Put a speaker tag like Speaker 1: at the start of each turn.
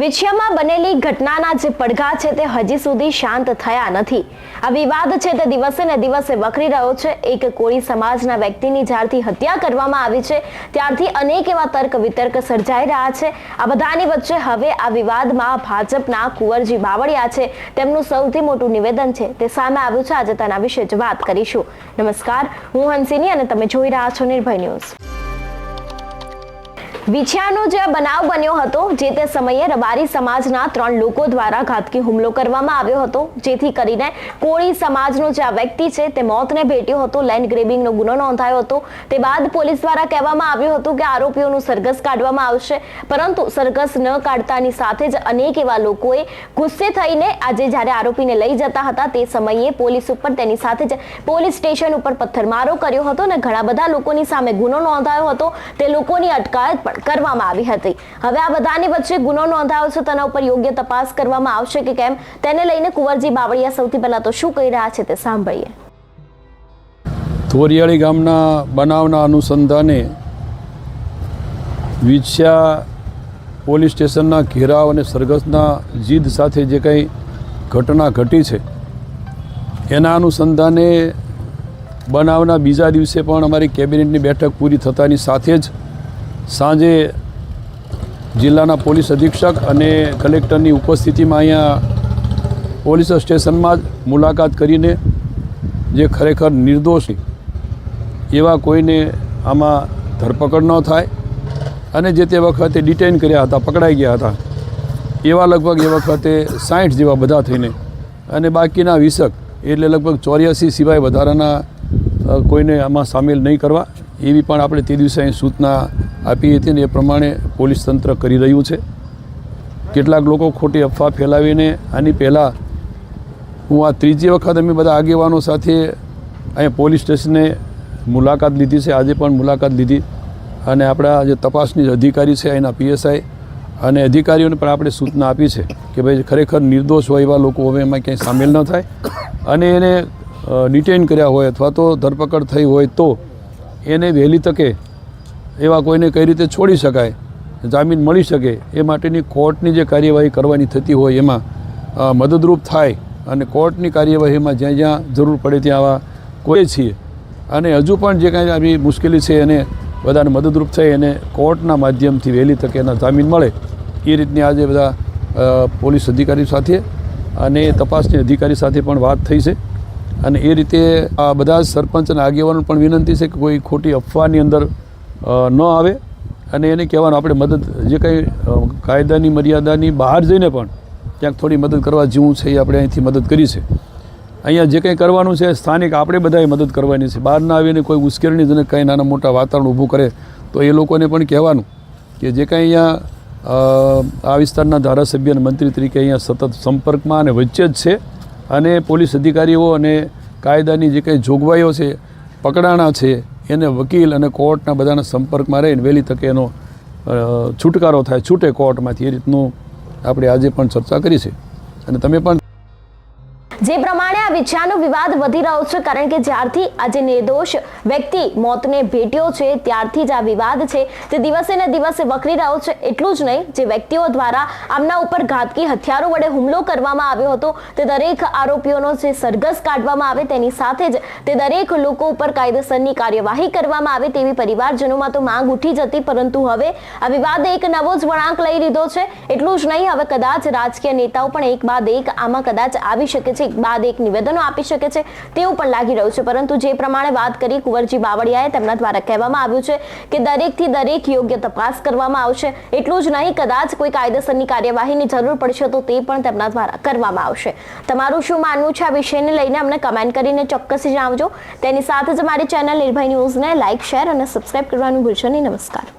Speaker 1: વિછિયામાં બનેલી ઘટનાના જે પડઘા છે તે હજી સુધી શાંત થયા નથી. આ વિવાદ છે તે દિવસે ને દિવસે વકરી રહ્યો છે. એક કોળી સમાજના વ્યક્તિની જ્યારથી હત્યા કરવામાં આવી છે, ત્યારથી અનેક એવા તર્ક વિતર્ક સર્જાઈ રહ્યા છે. આ બધાની વચ્ચે હવે આ વિવાદમાં ભાજપના કુંવરજી બાવળિયા છે. તેમનું સૌથી મોટું નિવેદન છે તે સામે આવ્યું છે. આજે તેના વિશે જ વાત કરીશું. નમસ્કાર, હું હંસિની અને તમે જોઈ રહ્યા છો નિર્ભય ન્યૂઝ. વિછિયાનો જે બનાવ બન્યો હતો, જે તે સમયે રબારી સમાજના ત્રણ લોકો દ્વારા ઘાતકી હુમલો કરવામાં આવ્યો હતો, જેથી કરીને કોળી સમાજનો જે આ વ્યક્તિ છે, તે મોતને ભેટ્યો હતો, લેન્ડ ગ્રેબિંગનો ગુનો નોંધાયો હતો. તે બાદ પોલીસ દ્વારા કહેવામાં આવ્યું હતું કે આરોપીઓનું સરઘસ કાઢવામાં આવશે, પરંતુ સરઘસ ન કાઢતાની સાથે જ અનેક એવા લોકોએ ગુસ્સે થઈને આજે જ્યારે આરોપીને લઈ જતા હતા, તે સમયે પોલીસ ઉપર તેની સાથે જ પોલીસ સ્ટેશન ઉપર પથ્થરમારો કર્યો હતો અને ઘણા બધા લોકોની સામે ગુનો નોંધાયો હતો. તે લોકોની અટકાયત પણ કરવામાં આવી હતી. હવે આ બધાની વચ્ચે ગુનો નોંધાયો છે, તેના ઉપર યોગ્ય તપાસ કરવામાં આવશે કે કેમ? તેને લઈને કુંવરજી બાવળિયા સૌથી પહેલા તો શું કહી રહ્યા છે તે સાંભળીએ.
Speaker 2: ધોરિયાળી ગામના બનાવના અનુસંધાને વિછ્યા પોલીસ સ્ટેશનના ઘેરાવ અને સરઘસના જીદ સાથે જે કંઈ ઘટના ઘટી છે, એના અનુસંધાને બનાવના બીજા દિવસે પણ અમારી કેબિનેટની બેઠક પૂરી થતાની સાથે જ સાંજે જિલ્લાના પોલીસ અધિક્ષક અને કલેક્ટરની ઉપસ્થિતિમાં અહીંયા પોલીસ સ્ટેશનમાં જ મુલાકાત કરીને જે ખરેખર નિર્દોષ એવા કોઈને આમાં ધરપકડ ન થાય અને જે તે વખતે ડિટેન કર્યા હતા, પકડાઈ ગયા હતા, એવા લગભગ એ વખતે સાઠ જેવા બધા થઈને અને બાકીના વીસક એટલે લગભગ ચોર્યાસી સિવાય વધારાના કોઈને આમાં સામેલ નહીં કરવા. એવી પણ આપણે તે દિવસે અહીં સૂચના આપી હતી ને એ પ્રમાણે પોલીસ તંત્ર કરી રહ્યું છે. કેટલાક લોકો ખોટી અફવા ફેલાવીને આની પહેલાં હું આ ત્રીજી વખત અમે બધા આગેવાનો સાથે અહીંયા પોલીસ સ્ટેશને મુલાકાત લીધી છે. આજે પણ મુલાકાત લીધી અને આપણા જે તપાસની અધિકારી છે એના પીએસઆઈ અને અધિકારીઓને પણ આપણે સૂચના આપી છે કે ભાઈ ખરેખર નિર્દોષ હોય એવા લોકો હવે એમાં ક્યાંય સામેલ ન થાય. અને એને ડિટેન કર્યા હોય અથવા તો ધરપકડ થઈ હોય તો એને વહેલી તકે એવા કોઈને કઈ રીતે છોડી શકાય, જામીન મળી શકે, એ માટેની કોર્ટની જે કાર્યવાહી કરવાની થતી હોય એમાં મદદરૂપ થાય અને કોર્ટની કાર્યવાહીમાં જ્યાં જ્યાં જરૂર પડે ત્યાં આવા કોઈ છીએ. અને હજુ પણ જે કાંઈ આવી મુશ્કેલી છે એને બધાને મદદરૂપ થઈ એને કોર્ટના માધ્યમથી વહેલી તકે એના જામીન મળે, એ રીતની આજે બધા પોલીસ અધિકારી સાથે અને તપાસની અધિકારી સાથે પણ વાત થઈ છે. અને એ રીતે આ બધા સરપંચ અને આગેવાનો પણ વિનંતી છે કે કોઈ ખોટી અફવાની અંદર ન આવે અને એને કહેવાનું આપણે મદદ, જે કંઈ કાયદાની મર્યાદાની બહાર જઈને પણ ક્યાંક થોડી મદદ કરવા જેવું છે એ આપણે અહીંથી મદદ કરી છે. અહીંયા જે કંઈ કરવાનું છે, સ્થાનિક આપણે બધાએ મદદ કરવાની છે. બહારના આવીને કોઈ ઉશ્કેરણીજનક કંઈ નાના મોટા વાતાવરણ ઊભું કરે, તો એ લોકોને પણ કહેવાનું કે જે કાંઈ અહીંયા આ વિસ્તારના ધારાસભ્ય અને મંત્રી તરીકે અહીંયા સતત સંપર્કમાં અને વચ્ચે જ છે અને પોલીસ અધિકારીઓ અને કાયદાની જે કંઈ જોગવાઈઓ છે, પકડાણા છે એને વકીલ અને કોર્ટના બધાના સંપર્કમાં રહીને વહેલી તકે એનો છુટકારો થાય, છૂટે કોર્ટમાંથી એ રીતનું આપણે આજે પણ ચર્ચા કરી છે. અને તમે પણ
Speaker 1: જે પ્રમાણે આ વિછિયાનો વિવાદ વધી રહ્યો છે, કારણ કે જ્યારથી આજે નિર્દોષ વ્યક્તિ મોતને ભેટ્યો છે, ત્યારથી જ આ વિવાદ છે. તે દિવસે ને દિવસે વકરી રહ્યો છે, એટલું જ નહીં, જે વ્યક્તિઓ દ્વારા આમના ઉપર ઘાતકી, હથિયારો વડે હુમલો કરવામાં આવ્યો હતો, તે દરેક આરોપીઓનો જે સરઘસ કાઢવામાં આવે તેની સાથે જ તે દરેક લોકો ઉપર કાયદેસરની કાર્યવાહી કરવામાં આવે તેવી પરિવારજનોમાં તો માંગ ઉઠી જતી, પરંતુ હવે આ વિવાદે એક નવો જ વળાંક લઈ લીધો છે. એટલું જ નહીં, હવે કદાચ રાજકીય નેતાઓ પણ એક બાદ એક આમાં કદાચ આવી શકે છે. બાદ એક નિવેદનો આપી શકે છે તેવું પણ લાગી રહ્યું છે. પરંતુ જે પ્રમાણે વાત કરી કુંવરજી બાવળિયાએ તેમના દ્વારા કહેવામાં આવ્યું છે કે દરેકથી દરેક યોગ્ય તપાસ કરવામાં આવશે. એટલું જ નહીં, કદાચ કોઈ કાયદેસરની કાર્યવાહીની જરૂર પડશે તો તે પણ તેમના દ્વારા કરવામાં આવશે. તમારું શું માનવું છે આ વિષયને લઈને? અમને કમેન્ટ કરીને ચોક્કસ જણાવજો. તેની સાથે જ મારી ચેનલ નિર્ભય ન્યૂઝને લાઇક શેર અને સબસ્ક્રાઇબ કરવાનું ભૂલશો નહીં. નમસ્કાર.